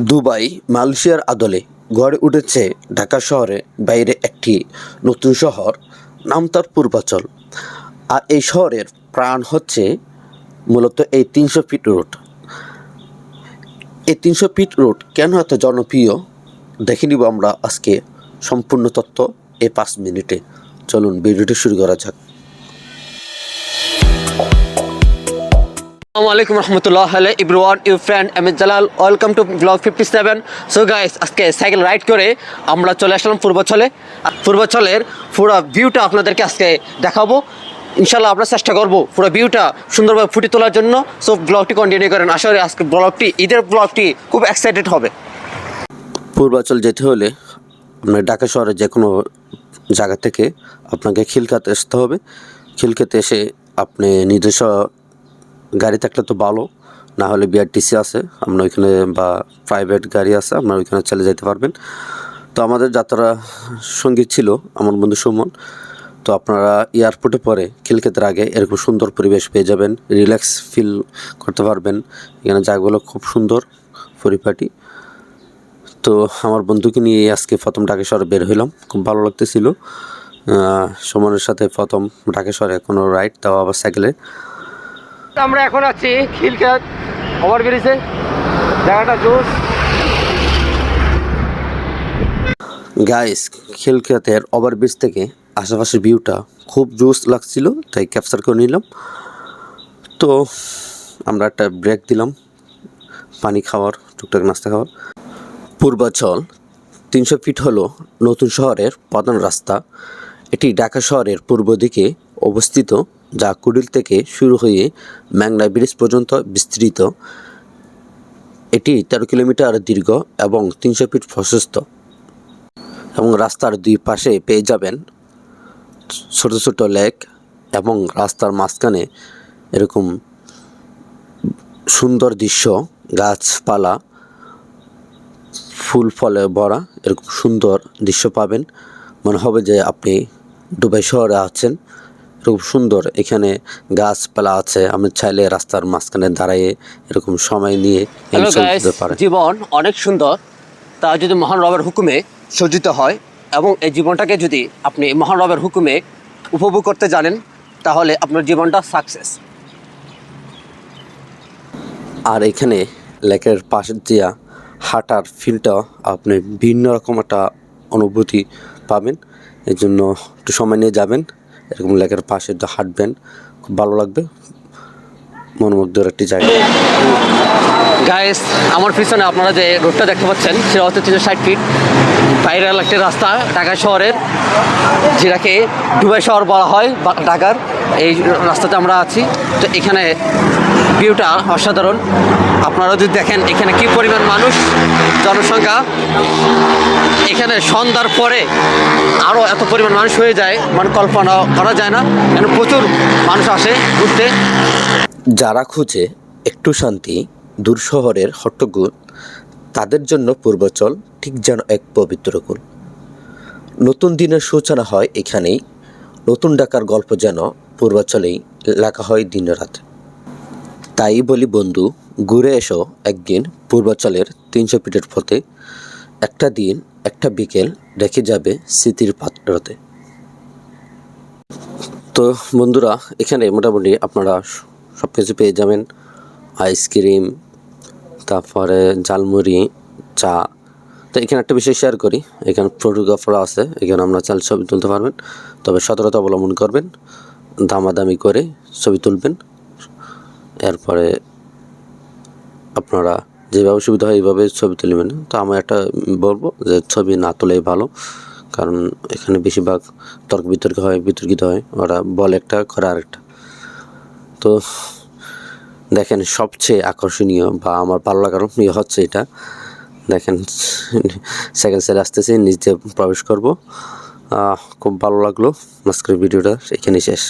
Dubai, মালয়েশিয়ার আদলে গড়ে উঠেছে ঢাকা শহরে বাইরে একটি নতুন শহর, নাম তার পূর্বাচল। আর এই শহরের প্রাণ হচ্ছে মূলত এই তিনশো ফিট রোড। এই তিনশো ফিট রোড কেন এত জনপ্রিয়? দেখে নিব আমরা আজকে সম্পূর্ণ তথ্য এই পাঁচ মিনিটে। চলুন ভিডিওটি শুরু করা যাক। আসসালামু আলাইকুম রহমতুল্লাহ hello ইব্রুয়ান you friend M Jalal welcome to blog fifty seven so guys আজকে সাইকেল রাইড করে আমরা চলে আসলাম পূর্বাচলে। পূর্বাচলের পুরো ভিউটা আপনাদেরকে আজকে দেখাবো। ইনশাল্লাহ আমরা চেষ্টা করব পুরো ভিউটা সুন্দরভাবে ফুটে তোলার জন্য। সো ব্লগটি কন্টিনিউ করেন। আসলে আজকে ব্লগটি ঈদের ব্লগটি খুব এক্সাইটেড হবে। পূর্বাচল যেতে হলে আপনার ঢাকা শহরের যে কোনো জায়গা থেকে আপনাকে খিলকাতে আসতে হবে। খিলকাতে এসে আপনি নিজস্ব গাড়ি থাকলে তো ভালো, না হলে বিআরটিসি আছে আপনার ওইখানে বা প্রাইভেট গাড়ি আছে, আপনার ওইখানে চলে যেতে পারবেন। তো আমাদের যাত্রা সঙ্গী ছিল আমার বন্ধু সুমন। তো আপনারা এয়ারপোর্টে পরে খিলক্ষেতের আগে এরকম সুন্দর পরিবেশ পেয়ে যাবেন রিল্যাক্স ফিল করতে পারবেন। এখানে জায়গাগুলো খুব সুন্দর, পরিপাটি। তো আমার বন্ধুকে নিয়ে আজকে প্রথম ঢাকা শহরে বের হইলাম, খুব ভালো লাগতেছিল। সুমনের সাথে প্রথম ঢাকা কোনো রাইড দেওয়া আবার সাইকেলে আমরা এখন আছি খিলখাত ওভারব্রিজে জায়গাটা জোস গাইস খিলক্ষেতের ওভারব্রিজ থেকে আশেপাশের ভিউটা খুব জোস লাগছিল, তাই ক্যাপচার করে নিলাম। তো আমরা একটা ব্রেক দিলাম, পানি খাওয়ার, টুকটাক নাস্তা খাওয়ার। পূর্বাচল তিনশো ফিট হলো নতুন শহরের প্রধান রাস্তা। এটি ঢাকা শহরের পূর্ব দিকে অবস্থিত যা কুড়িল থেকে শুরু হয়ে ম্যাংলা ব্রিজ পর্যন্ত বিস্তৃত। এটি তেরো কিলোমিটার দীর্ঘ এবং তিনশো ফিট প্রশস্ত। এবং রাস্তার দুই পাশে পেয়ে যাবেন ছোট ছোট লেক এবং রাস্তার মাঝখানে এরকম সুন্দর দৃশ্য, গাছপালা, ফুল ফলে ভরা এরকম সুন্দর দৃশ্য পাবেন। মনে হবে যে আপনি দুবাই শহরে আছেন। এরকম সুন্দর। এখানে গাছপালা আছে আপনি চাইলে রাস্তার মাঝখানে দাঁড়িয়ে এরকম সময় নিয়ে জীবন অনেক সুন্দর। তা যদি মহান রবের হুকুমে সজ্জিত হয় এবং এই জীবনটাকে যদি আপনি মহান রবের হুকুমে উপভোগ করতে জানেন তাহলে আপনার জীবনটা সাকসেস আর এখানে লেকের পাশ দিয়া হাঁটার ফিলটা আপনি ভিন্ন রকম একটা অনুভূতি পাবেন। এই জন্য একটু সময় নিয়ে যাবেন। এরকম লেকের পাশে হাঁটবেন, খুব ভালো লাগবে। মনোমুগ্ধর একটি জায়গা। গাইস আমার পিছনে আপনারা যে রোডটা দেখতে পাচ্ছেন, সেটা হচ্ছে তিনশো ষাট ফিট ভাইরাল একটি রাস্তা ঢাকা শহরের, যেটাকে দুবাই শহর বলা হয় ঢাকার। এই রাস্তাতে আমরা আছি। তো এখানে ভিউটা অসাধারণ। আপনারা যদি দেখেন এখানে কি পরিমাণ মানুষ, জনসংখ্যা, এখানে সন্ধ্যার পরে আরও এত পরিমাণ মানুষ হয়ে যায় মানে কল্পনা করা যায় না। এখানে প্রচুর মানুষ আসে ঘুরতে। যারা খুঁজে একটু শান্তি, দূর শহরের হট্টগোল, তাদের জন্য পূর্বাচল ঠিক যেন এক পবিত্র কুল নতুন দিনের সূচনা হয় এখানেই, নতুন ডাকার গল্প যেন পূর্বাচলেই লেখা হয় দিন রাত তাই বলি বন্ধু, ঘুরে এসো একদিন পূর্বাচলের তিনশো ফিটের পথে। একটা দিন, একটা বিকেল রেখে যাবে স্মৃতির পাত্রতে। তো বন্ধুরা, এখানে মোটামুটি আপনারা সব কিছু পেয়ে যাবেন। আইসক্রিম, তারপরে ঝালমুড়ি, চা। তো এখানে একটা বিষয় শেয়ার করি, এখানে ফটোগ্রাফার আছে, এখানে আমরা চাল ছবি তুলতে পারবেন। তবে সতর্কতা অবলম্বন করবেন, দামাদামি করে ছবি তুলবেন। এরপরে আপনারা যেভাবে সুবিধা হয় এইভাবে ছবি তুলবেন তো আমি একটা বলব যে ছবি না তোলাই ভালো, কারণ এখানে বেশিরভাগ তর্ক বিতর্ক হয়, বিতর্কিত হয়। ওরা বলে একটা, করে আরেকটা। তো দেখেন, সবচেয়ে আকর্ষণীয় বা আমার ভালো লাগার ইয়ে হচ্ছে এটা। দেখেন সেকেন্ড সাইড আসতেছি নিজে প্রবেশ করব। খুব ভালো লাগল আজকের ভিডিওটা। এখানেই শেষ।